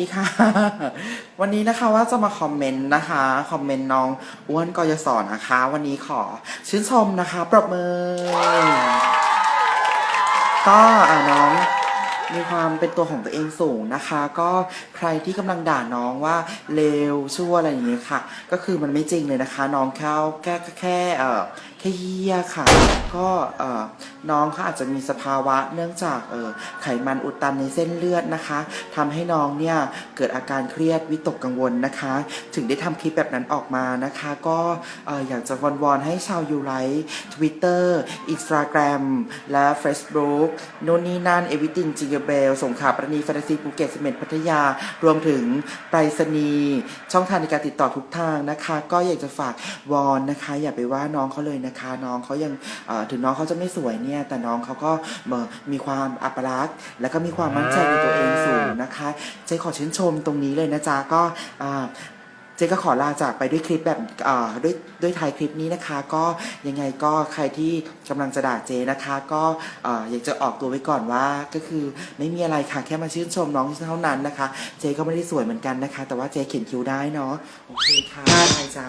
ดีค่ะ วันนี้นะคะว่าจะมาคอมเมนต์นะคะ คอมเมนต์น้องอ้วนกอยศรนะคะ วันนี้ขอชื่นชมนะคะ ปรบมือ ก็อ่าน้องมีความเป็นตัวของตัวเองสูงนะคะ ก็ใครที่กำลังด่าน้องว่าเลวชั่วอะไรอย่างเงี้ยค่ะ ก็คือมันไม่จริงเลยนะคะ น้องแค่แค่แค่เอ่อ แค่เฮียค่ะ ก็เอ่อน้องเขาอาจจะมีสภาวะเนื่องจากไขมันอุดตันในเส้นเลือดนะคะทำให้น้องเนี่ยเกิดอาการเครียดวิตกกังวลนะคะ ถึงได้ทำคลิปแบบนั้นออกมานะคะ ก็เอ่อยากจะวอนวอนๆให้ชาวยูไลท์ Twitter Instagram และ Facebook โน่นนี่นั่นเอวิตินจิงเกเบลสงขาปรณีแฟนตาซีภูเก็ตเสม็ดพัทยา รวมถึงไปรษณีย์ช่องทางในการติดต่อทุกทางนะคะ ก็อยากจะฝากวอนนะคะ อย่าไปว่าน้องเขาเลยนะคะ น้องเขายังถึงน้องเขาจะไม่สวยเนี่ย แต่น้องเขาก็มีความอัปลักษณ์ และก็มีความมั่นใจในตัวเองสูงนะคะเจ๊ขอชื่นชมตรงนี้เลยนะจ๊ะก็เจ๊ก็ขอลาจากไปด้วยคลิปแบบด้วยด้วยท้ายคลิปนี้นะคะ ก็ยังไงก็ใครที่กำลังจะด่าเจนะคะ ก็อ่าอยากจะออกตัวไว้ก่อนว่าก็คือไม่มีอะไรค่ะแค่มาชื่นชมน้องเท่านั้นนะคะ เจก็ไม่ได้สวยเหมือนกันนะคะ แต่ว่าเจเขียนคิ้วได้เนาะโอเคค่ะได้จ้า